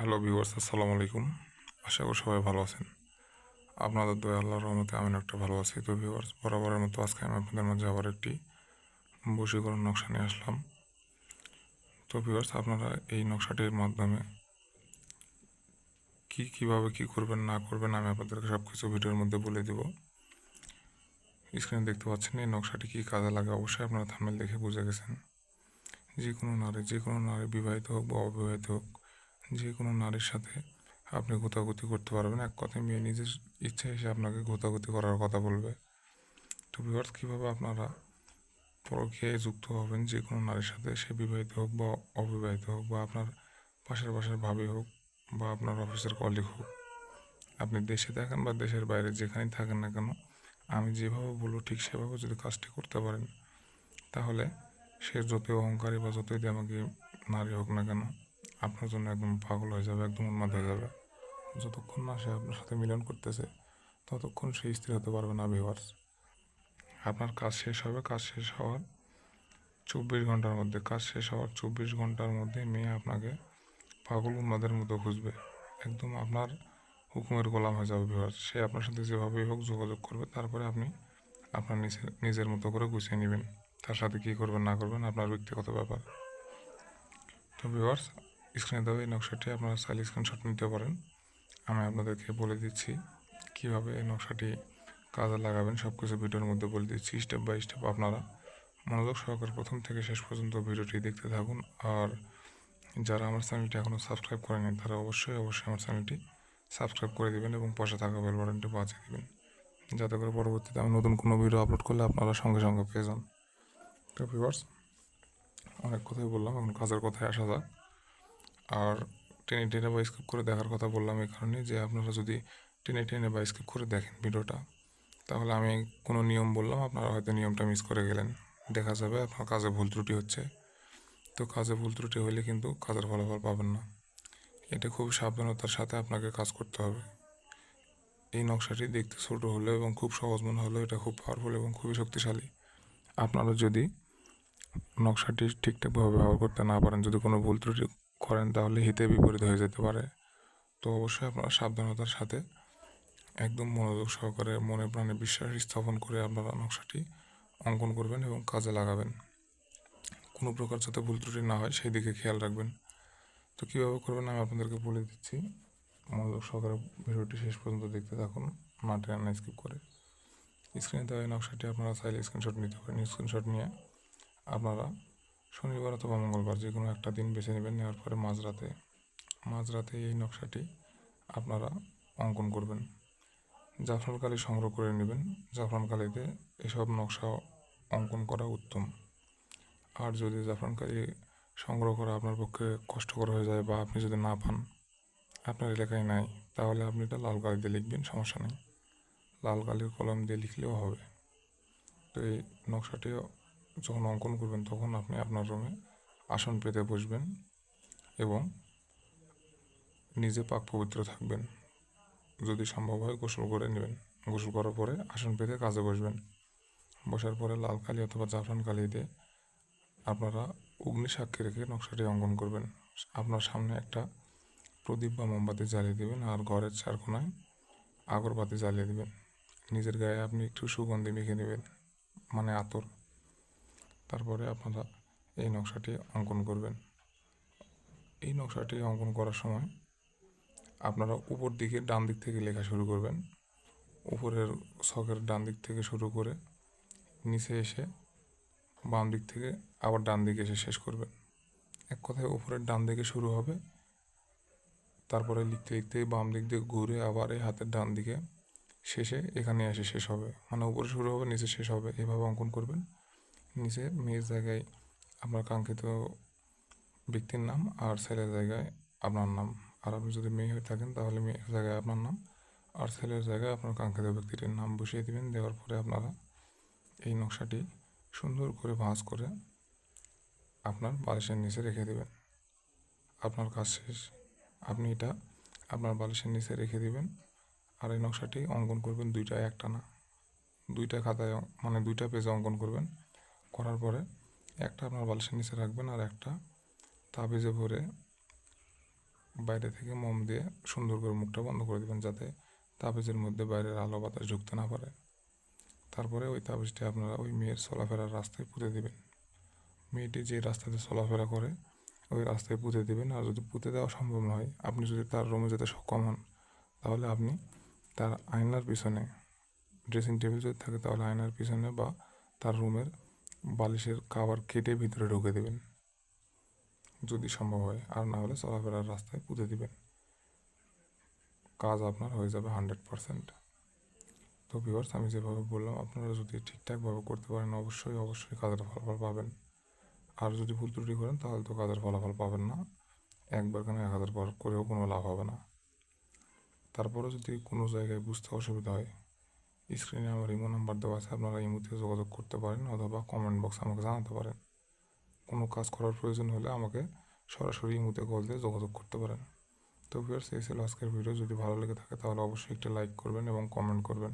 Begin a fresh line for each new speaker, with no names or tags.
Hello viewers, আসসালামু আলাইকুম। আশা করি সবাই ভালো আছেন। আপনাদের দয়া, আল্লাহর রহমতে আমি একটা ভালো আছি। তো ভিউয়ার্স, বরাবরের মতো আজকে আমি আপনাদের মাঝে আবার একটি বশীকরণ নকশা নিয়ে আসলাম। তো ভিউয়ার্স, আপনারা এই নকশাটির মাধ্যমে কি কীভাবে কি করবেন, না করবেন, আমি আপনাদেরকে সব কিছু ভিডিওর মধ্যে বলে দেব। স্ক্রিনে দেখতে পাচ্ছেন এই নকশাটি কী কাজে লাগে, অবশ্যই আপনারা থামেল দেখে বুঝে গেছেন। যে কোনো নারী যে কোনো নারী, বিবাহিত হোক বা অবিবাহিত হোক যে কোনো নারীর সাথে আপনি গোতাগুতি করতে পারবেন। এক কথায় মেয়ে নিজের ইচ্ছা এসে আপনাকে গোতাগুতি করার কথা বলবে। তো ভিউয়ার্স কীভাবে আপনারা প্রক্রিয়ায় যুক্ত হবেন? যে কোনো নারীর সাথে, সে বিবাহিত হোক বা অবিবাহিত হোক বা আপনার পাশের পাশের ভাবি হোক বা আপনার অফিসের কলিগ হোক। আপনি দেশে থাকেন বা দেশের বাইরে যেখানেই থাকেন না কেন, আমি যেভাবে বলব ঠিক সেভাবে যদি কাজটি করতে পারেন, তাহলে সে যতই অহংকারী বা যতই আমাকে নারী হোক না কেন আপনার জন্য একদম পাগল হয়ে যাবে, একদম উন্মাদ হয়ে যাবে। যতক্ষণ না সে আপনার সাথে মিলন করতেছে, ততক্ষণ সে স্থির হতে পারবে না ভিউয়ার্স আপনার কাজ শেষ হবে, কাজ শেষ হওয়ার চব্বিশ ঘণ্টার মধ্যে, কাজ শেষ হওয়ার চব্বিশ ঘণ্টার মধ্যে মেয়ে আপনাকে পাগল উন্মাদের মতো খুঁজবে। একদম আপনার হুকুমের গোলাম হয়ে যাবে ভিউয়ার্স সে আপনার সাথে যেভাবেই হোক যোগাযোগ করবে, তারপরে আপনি আপনার নিজের নিজের মতো করে গুছিয়ে নেবেন। তার সাথে কী করবেন, না করবেন, আপনার ব্যক্তিগত ব্যাপার। তো ভিউয়ার্স স্ক্রিনে দেওয়া এই নকশাটি আপনারা চাইলে স্ক্রিনশট নিতে পারেন। আমি আপনাদেরকে বলে দিচ্ছি কীভাবে এই নকশাটি কাজে লাগাবেন। সব কিছু ভিডিওর মধ্যে বলে দিচ্ছি স্টেপ বাই স্টেপ আপনারা মনোযোগ সহকারে প্রথম থেকে শেষ পর্যন্ত ভিডিওটি দেখতে থাকুন। আর যারা আমার চ্যানেলটি এখনও সাবস্ক্রাইব করেনি তারা অবশ্যই অবশ্যই আমার চ্যানেলটি সাবস্ক্রাইব করে দেবেন এবং পাশে থাকা বেল বাটনটি বাজিয়ে দেবেন। যাতে করে পরবর্তীতে আমি নতুন কোনো ভিডিও আপলোড করলে আপনারা সঙ্গে সঙ্গে পেয়ে যান। তো ভিউয়ার্স অনেক কথাই বললাম, এখন কাজের কথায় আসা যাক। আর টেনে টেনে বা স্কিপ করে দেখার কথা বললাম এই কারণে যে আপনারা যদি টেনে টেনে বা স্কিপ করে দেখেন ভিডিওটা, তাহলে আমি কোনো নিয়ম বললাম, আপনারা হয়তো নিয়মটা মিস করে গেলেন। দেখা যাবে আপনার কাজে ভুল ত্রুটি হচ্ছে। তো কাজে ভুল ত্রুটি হলে কিন্তু কাজের ফলাফল পাবেন না। এটা খুব সাবধানতার সাথে আপনাকে কাজ করতে হবে। এই নকশাটি দেখতে ছোট হলেও এবং খুব সহজ মনে হলেও এটা খুব পাওয়ারফুল এবং খুবই শক্তিশালী। আপনারা যদি নকশাটি ঠিকঠাকভাবে ব্যবহার করতে না পারেন, যদি কোনো ভুল ত্রুটি করেন, তাহলে হিতে বিপরীত হয়ে যেতে পারে। তো অবশ্যই আপনারা সাবধানতার সাথে একদম মনোযোগ সহকারে মনে প্রাণে বিশ্বাস স্থাপন করে আপনারা নকশাটি অঙ্কন করবেন এবং কাজে লাগাবেন। কোনো প্রকার যাতে ভুল ত্রুটি না হয়, সেই দিকে খেয়াল রাখবেন। তো কীভাবে করবেন আমি আপনাদেরকে বলে দিচ্ছি। মনোযোগ সহকারে ভিডিওটি শেষ পর্যন্ত দেখতে থাকুন, না টেনে স্কিপ করে। স্ক্রিনে দেওয়া নকশাটি আপনারা চাইলে স্ক্রিনশট নিতে পারেন। স্ক্রিনশট নিয়ে আপনারা শনিবার অথবা মঙ্গলবার যে কোনো একটা দিন বেছে নেবেন, নেওয়ার পরে মাঝরাতে মাঝরাতে এই নকশাটি আপনারা অঙ্কন করবেন। জাফরান কালি সংগ্রহ করে নেবেন। জাফরান কালিতে এসব নকশা অঙ্কন করা উত্তম। আর যদি জাফরান কালি সংগ্রহ করা আপনার পক্ষে কষ্টকর হয়ে যায় বা আপনি যদি না পান, আপনার এলাকায় নাই, তাহলে আপনি এটা লাল কালি দিয়ে লিখবেন, সমস্যা নেই। লাল কালির কলম দিয়ে লিখলেও হবে। তো এই নকশাটি যখন অঙ্কন করবেন তখন আপনি আপনার রুমে আসন পেতে বসবেন এবং নিজে পাক পবিত্র থাকবেন। যদি সম্ভব হয় গোসল করে নেবেন। গোসল করার পরে আসন পেতে কাজে বসবেন। বসার পরে লাল কালি অথবা জাফরান কালি দিয়ে আপনারা অগ্নি সাক্ষী রেখে নকশাটি অঙ্কন করবেন। আপনার সামনে একটা প্রদীপ বা মোমবাতি জ্বালিয়ে দেবেন আর ঘরের চার কোনায় আগরবাতি জ্বালিয়ে দেবেন। নিজের গায়ে আপনি একটু সুগন্ধি মেখে নেবেন। মানে আতর। তারপরে আপনারা এই নকশাটি অঙ্কন করবেন। এই নকশাটি অঙ্কন করার সময় আপনারা উপর দিকে ডান দিক থেকে লেখা শুরু করবেন। উপরের ছকের ডান দিক থেকে শুরু করে নিচে এসে বাম দিক থেকে আবার ডান দিকে এসে শেষ করবেন। এক কথায় উপরের ডান দিকে শুরু হবে, তারপরে লিখতে লিখতে বাম দিক দিয়ে ঘুরে আবার এই হাতের ডান দিকে শেষে এখানে এসে শেষ হবে। মানে উপরে শুরু হবে, নিচে শেষ হবে, এভাবে অঙ্কন করবেন। নিচে মেয়ের জায়গায় আপনার কাঙ্ক্ষিত ব্যক্তির নাম আর ছেলের জায়গায় আপনার নাম। আর আপনি যদি মেয়ে হয়ে থাকেন, তাহলে মেয়ের জায়গায় আপনার নাম আর ছেলের জায়গায় আপনার কাঙ্ক্ষিত ব্যক্তিটির নাম বসিয়ে দেবেন। দেওয়ার পরে আপনারা এই নকশাটি সুন্দর করে ভাঁজ করে আপনার বালিশের নিচে রেখে দেবেন। আপনার কাজ শেষ। আপনি এটা আপনার বালিশের নিচে রেখে দেবেন আর এই নকশাটি অঙ্কন করবেন দুইটা একটা না দুইটা খাতায় মানে দুইটা পেজে অঙ্কন করবেন। করার পরে একটা আপনার বালিশের নিচে রাখবেন আর একটা তাবিজে ভরে বাইরে থেকে মোম দিয়ে সুন্দর করে মুখটা বন্ধ করে দেবেন যাতে তাবিজের মধ্যে বাইরের আলো বাতাস ঢুকতে না পারে। তারপরে ওই তাবিজটি আপনারা ওই মেয়ের চলাফেরার রাস্তায় পুঁতে দেবেন। মেয়েটি যে রাস্তাতে চলাফেরা করে, ওই রাস্তায় পুঁতে দেবেন আর যদি পুঁতে দেওয়া সম্ভব নয় আপনি যদি তার রুমে যেতে সক্ষম হন, তাহলে আপনি তার আয়নার পিছনে ড্রেসিং টেবিল যদি থাকে তাহলে আয়নার পিছনে বা তার রুমের বালিশের কাবার কেটে ভিতরে ঢুকে দেবেন। যদি সম্ভব হয়। আর না হলে চলাফেরার রাস্তায় পুঁতে দিবেন। কাজ আপনার হয়ে যাবে হান্ড্রেড পারসেন্ট। তো ভিউয়ার্স আমি যেভাবে বললাম, আপনারা যদি ঠিকঠাকভাবে করতে পারেন, অবশ্যই অবশ্যই কাজের ফলাফল পাবেন। আর যদি ভুল ত্রুটি করেন, তাহলে তো কাজের ফলাফল পাবেন না। একবার কেন এক হাজার বার করেও কোনো লাভ হবে না। তারপরে যদি কোনো জায়গায় বুঝতে অসুবিধা হয় স্ক্রিনে আমার ইমো নাম্বার দেওয়া আছে, আপনারা ইমোতে যোগাযোগ করতে পারেন অথবা কমেন্ট বক্সে আমাকে জানাতে পারেন। কোনো কাজ করার প্রয়োজন হলে আমাকে সরাসরি ইমোতে কল দিয়ে যোগাযোগ করতে পারেন। তো ভিউয়ার্স এই ছিল আজকের ভিডিও যদি ভালো লেগে থাকে তাহলে অবশ্যই একটা লাইক করবেন এবং কমেন্ট করবেন।